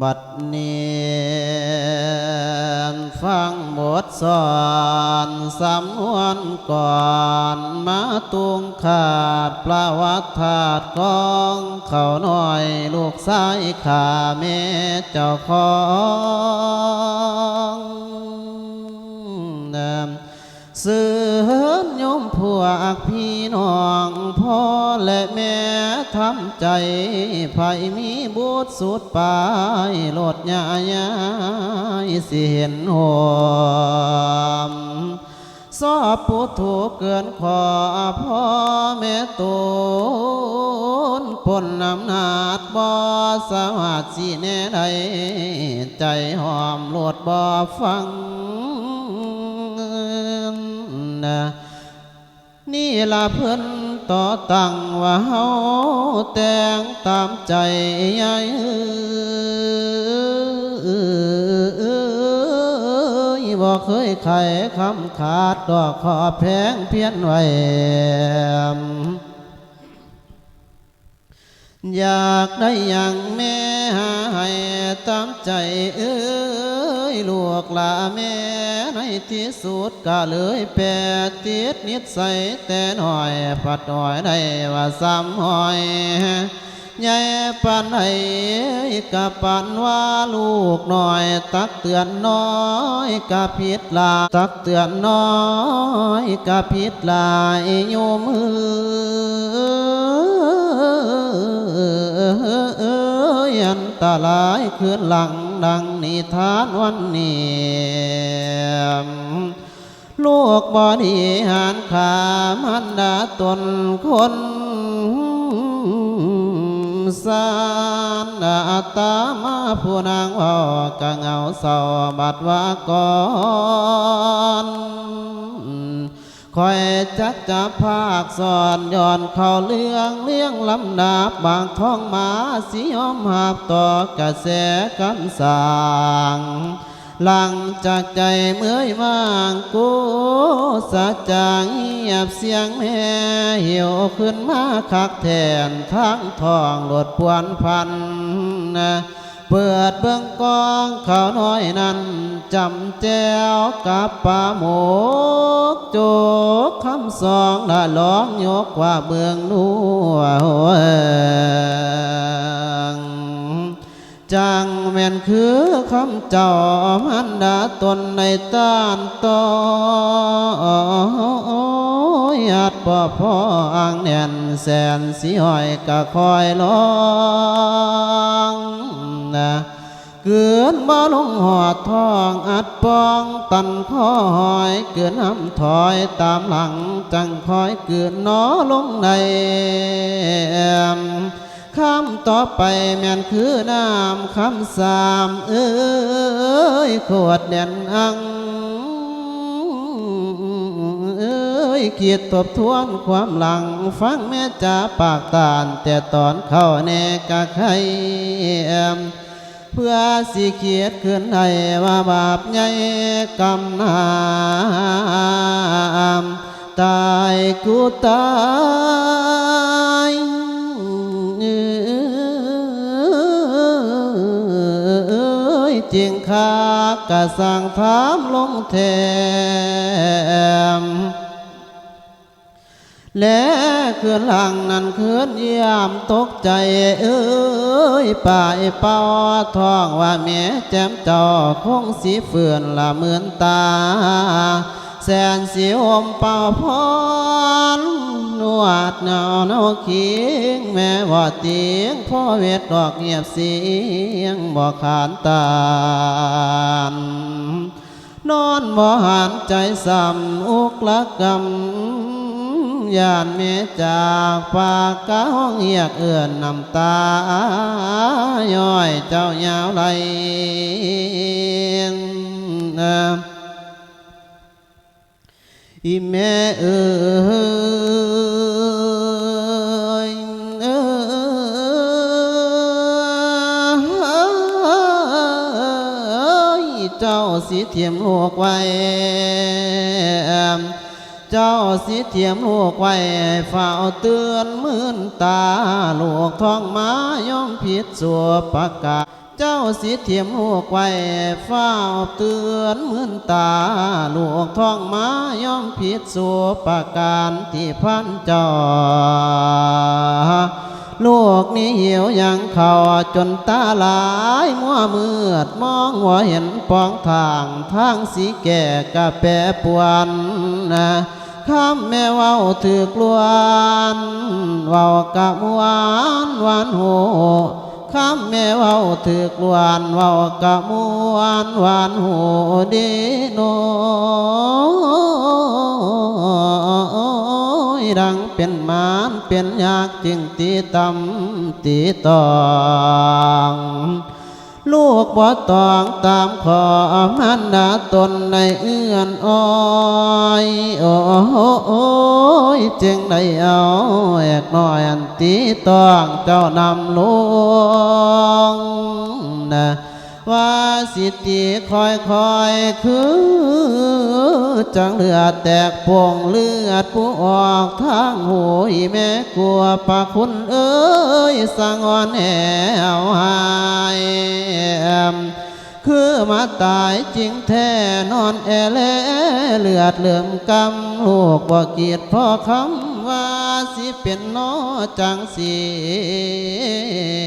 บัดนี้ฟังบทสอนสำนวนก่อนมาตุงขาดประวัติธาตุของเขาหน่อยลูกชายขาแม่เจ้าของนำสื่อนโยมพวกพี่ ทำใจไผมีบุตรสุดปลายโลดยายายสิเห็นหอมสอบผู้ถูกเกินขอพ่อแม่ตูนปนอำนาจบ่สามารถสิแน่ใดใจหอมโลดบ่ฟังนะนี่ละเพิ่น ต่อตั้งว่าเฮาแต่งตามใจยายเอ้ยบ่เคยไขคำขาดดอกขอแพงเพี้ยนไว้อยากได้อย่างแม่หาให้ตามใจเอ้ ยลูกลาแม่ในที่สุดก็เลยแปรติดนิสัยแต่หน่อยผัดหน่อยได้ว่าซ้ำหอยใหญ่ปันให้กับปันว่าลูกหน่อย ตักเตือนน้อยกับผิดลาตักเตือนน้อยกับผิดลายโยมเอ้ยอันตรายคืนหลัง ดังนิทานวันนี้ลูกบอดีหานขามันดาตนคนสานอาตามาผู้นางว่ากะเงาเศร้าบัดว่าก่อน คอยจักจะภาคสอนย้อนเข้าเรื่องเลี้ยงลำดาบบางท้องมาสียอมหาบต่อกระแสคำสั่งหลังจากใจเมื่อยมางกูสัจจางเงียบเสียงแม่เหี่ยวขึ้นมาคักแทนทั้งทองหลดปวนพันนะ เปิดเบื้องกองเขาน้อยนั้นจำแจวกับปลาหมกโจกคำสองละร้องยกว่าเมืองนัวโอ้ยจังแม่นคือคำเจ้ามันดาตนในต้านต่อยัดป่อพ่ออ่างแน่นแสนสีหอยกะคอยร้อง นะเกินบ่ลงหอดทองอัดปองตันคอหอย เกินน้ำถอยตามหลังจังคอยเกินน้อลงในคำต่อไปแม่นคือน้ำคำสามเอ้ยขวดเด่นอังเอ้ยเกียรติทบทวนความหลัง ฟังแม่จ๋าปากตานแต่ตอนเข้าแน่กะใคร เพื่อสิเขียดขึ้นให้ว่าบาปใหญ่กำนามตายกูตายเอ้ยจริงคากะสั่งถามลงแทม และคืนหลังนั้นคืนยามตกใจเอ้ยป่าเป่าท้องว่าแม่แจมจอคงสีเฟื่อนละเหมือนตา แสนสีอมเป่าพรนวดเนาเนาคิงแม่ว่าเตียงพ่อเวทดอกเงียบเสียงบอกขานตานนอนบ่หันใจซ้ำอุกละกำ ยานเมจากปากกะห้องเหียกเอื่อนน้ำตาย้อยเจ้ายาวไหลอีแม่เอ้ยเอ้ยเจ้าสิเทียมลูกไว้ เจ้าสิเทียมลูกไว้เฝ้าเตือนมื่นตาลูกท้องมาย่อมผิดสัวประกาศเจ้าสิเทียมลูกไว้เฝ้าเตือนเหมือนตาลูกท้องมาย่อมผิดสู่ประการที่พันเจอลูกนี้เหี่ยวยังเขาจนตาลายมัวมืดมองหัวเห็นปองทางทางสีแก่กะแปรปวนนะ ข้ามแม่เว้าถือกลวนเว้ากะมวานหวานโหข้ามแม่เว้าถือกลวนเว้ากะมวานหวานโหดีโนยดังเป็นมารเป็นยากจึงตีตำตีตอง ลูกบ่ตองตามขอมันดาตนในเอื้อนอ้อยโอ้โอ้ยจึงได้เอาแอกน้อยอันตีตองเจ้านำลวงนะ ว่าสิติคอยคอยคือจังเลือดแตกพวงเลือดผู้ออกทางหูยแม่กลัวปากคุณเอ้ยสังวอนแหวหายคือมาตายจริงแท้นอนแอแลเลือดเหลื่อมกำลูกบ่เกียดพ่อคำ ว่าสิเป็นนอจังสี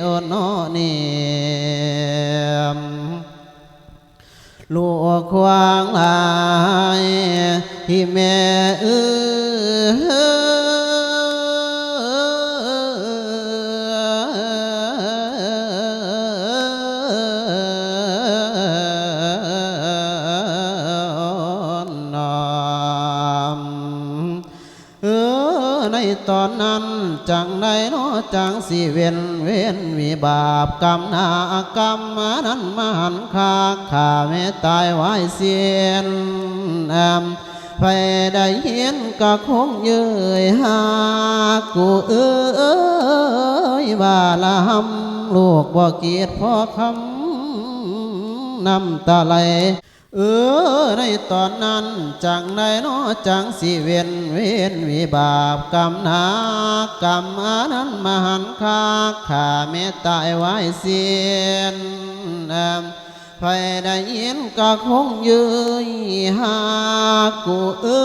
โอนอนี่ลูกควางลายที่แม่เอื้ จังใดนาะจังสิเวียนเวียนมีบาปกรรมนากรรมนั้นมาหันคาข้าแม่ตายไว้เสียนแอมไปได้เห็นก็คงเยื่อยหากูเอ้ยว่าละหำลูกบ่เกียรติพ่อคำน้ำตาไหล เออในตอนนั้นจังในนอจังสิเวียนเวียนวิบาปกรรมหนากรรมอานั้นมหันคาข้าเมตตายไว้เสียนไปได้ยินก็คงยืยหากูเอ้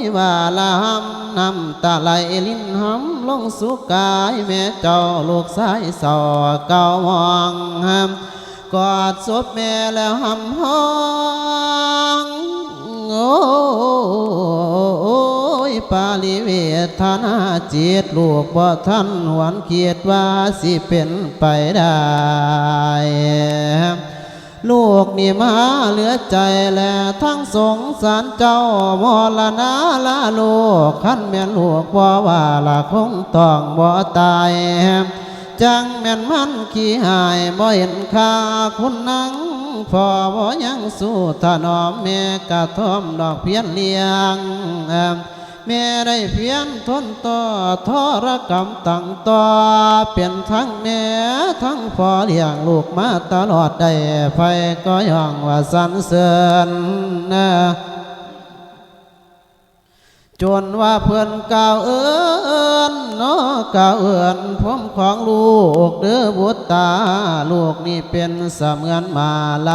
ยว่าละหำนำตาไหลลิ้นหำลงสุกายแม่เจ้าลูกสายสอเก่ามองหำ กอดศพแม่แล้วหำห้องโอ้ยปาลิเวทนาจิตลูกบ่ท่านหวนเกียดว่าสิเป็นไปได้ลูกนี่มาเหลือใจและทั้งสงสารเจ้ามรณาละลูกขั้นแม่ลูกบ่ว่าละคงต้องบ่ตาย จังแม่นมันขี้หายบ่เห็นค่าคุณนังพอบ่ยังสู้ถนอมแม่กระทอมดอกเพียนเลี้ยงแม่ได้เพียนทนต่อทรกรรมตั้งต่อเป็นทั้งแม่ทั้งพ่อเลี้ยงลูกมาตลอดได้ไฟก็ย่องว่าสรรเสริญนะจนว่าเพื่อนกล่าวเอิ นเนาะกล่าเอินผมของลูกเด้อบุตรตา ลูกนี่เป็นเสมือนมาไหล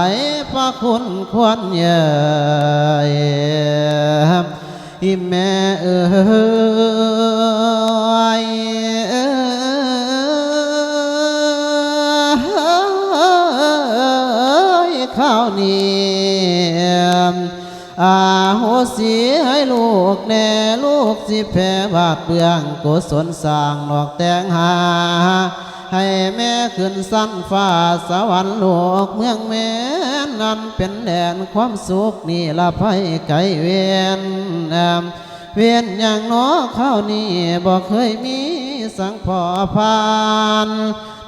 พระคุณควรเยยอีแม่เอ้ยข้าวนี้อา โหสีให้ลูกแน่ลูกสิแผ่บาดเบืองกุศลสร้างดอกแตงหา ให้แม่ขึ้นสั้นฟ้าสวรรค์โลกเมืองแม่นั้นเป็นแดนความสุขนี่ละไพไกลเวียนแอมเวียนอย่างน้อข้าวนี่บอกเคยมีสังพอพาน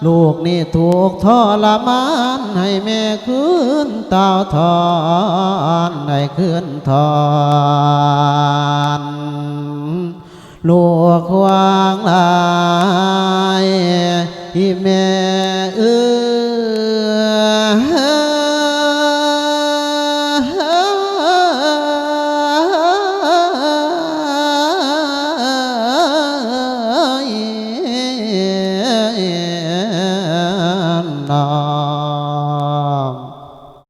ลูกนี่ถูกทรมานให้แม่คืนเต้าทอนให้คืนทอนลูกควางลายที่แม่เอื้อ